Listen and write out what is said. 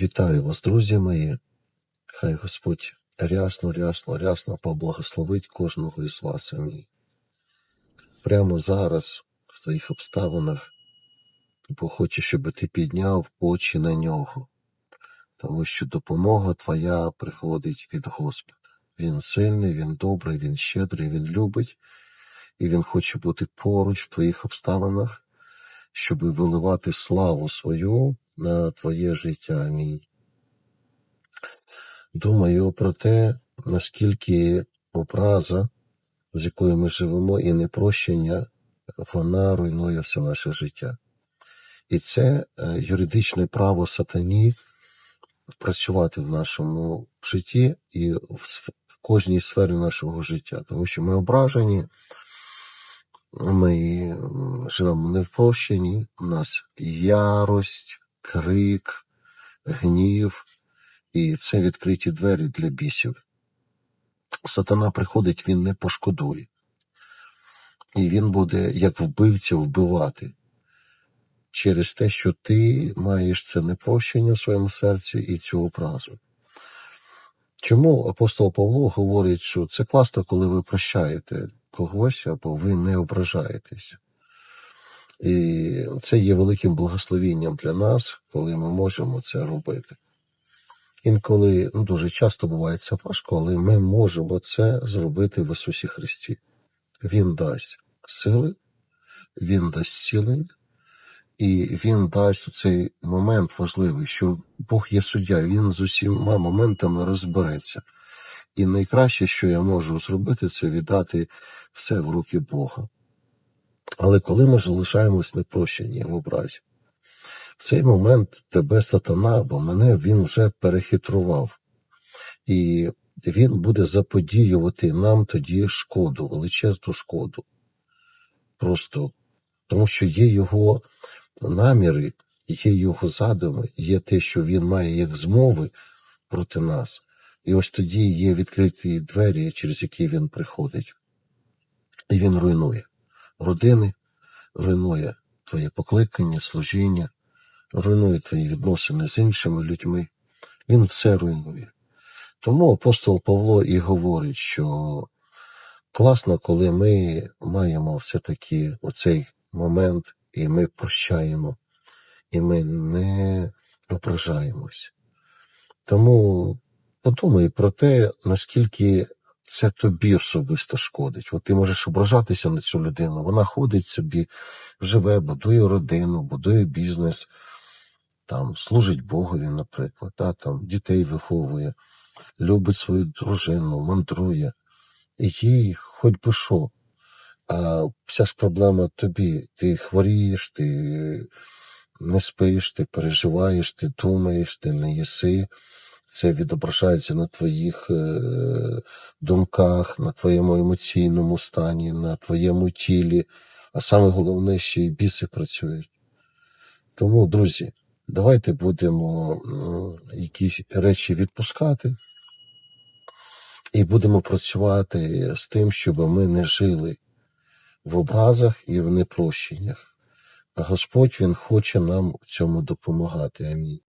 Вітаю вас, друзі мої. Хай Господь рясно, рясно, рясно поблагословить кожного із вас. Амінь. Прямо зараз, в твоїх обставинах, Бог хоче, щоб ти підняв очі на нього, тому що допомога твоя приходить від Господа. Він сильний, він добрий, він щедрий, він любить, і він хоче бути поруч в твоїх обставинах, щоб виливати славу свою на твоє життя. Амінь. Думаю про те, наскільки образа, з якою ми живемо, і непрощення, вона руйнує все наше життя. І це е, юридичне право сатані працювати в нашому житті і в кожній сфері нашого життя, тому що ми ображені, ми живемо не в прощенні, у нас ярость, крик, гнів, і це відкриті двері для бісів. Сатана приходить, він не пошкодує. І він буде, як вбивця, вбивати через те, що ти маєш це непрощення в своєму серці і цю образу. Чому апостол Павло говорить, що це класно, коли ви прощаєте когось або ви не ображаєтеся. І це є великим благословінням для нас, коли ми можемо це робити. Інколи ну, дуже часто буває це важко, але ми можемо це зробити в Ісусі Христі. Він дасть сили, Він дасть зцілення, і Він дасть цей момент важливий, що Бог є суддя, Він з усіма моментами розбереться. І найкраще, що я можу зробити, це віддати все в руки Бога. Але коли ми залишаємось непрощені в образі, в цей момент тебе сатана, бо мене він вже перехитрував, і він буде заподіювати нам тоді шкоду, величезну шкоду. Просто тому, що є його наміри, є його задуми, є те, що він має як змови проти нас. І ось тоді є відкриті двері, через які він приходить. І він руйнує родини, руйнує твоє покликання, служіння, руйнує твої відносини з іншими людьми. Він все руйнує. Тому апостол Павло і говорить, що класно, коли ми маємо все-таки оцей момент, і ми прощаємо, і ми не ображаємось. Тому подумай про те, наскільки це тобі особисто шкодить. От ти можеш ображатися на цю людину, вона ходить собі, живе, будує родину, будує бізнес, там служить Богові, наприклад, та, там, дітей виховує, любить свою дружину, мандрує. І їй хоч би що. А вся ж проблема тобі. Ти хворієш, ти не спиш, ти переживаєш, ти думаєш, ти не їси. Це відображається на твоїх е, думках, на твоєму емоційному стані, на твоєму тілі. А саме головне, що і біси працюють. Тому, друзі, давайте будемо якісь речі відпускати і будемо працювати з тим, щоб ми не жили в образах і в непрощеннях. Господь Він хоче нам в цьому допомагати. Амінь.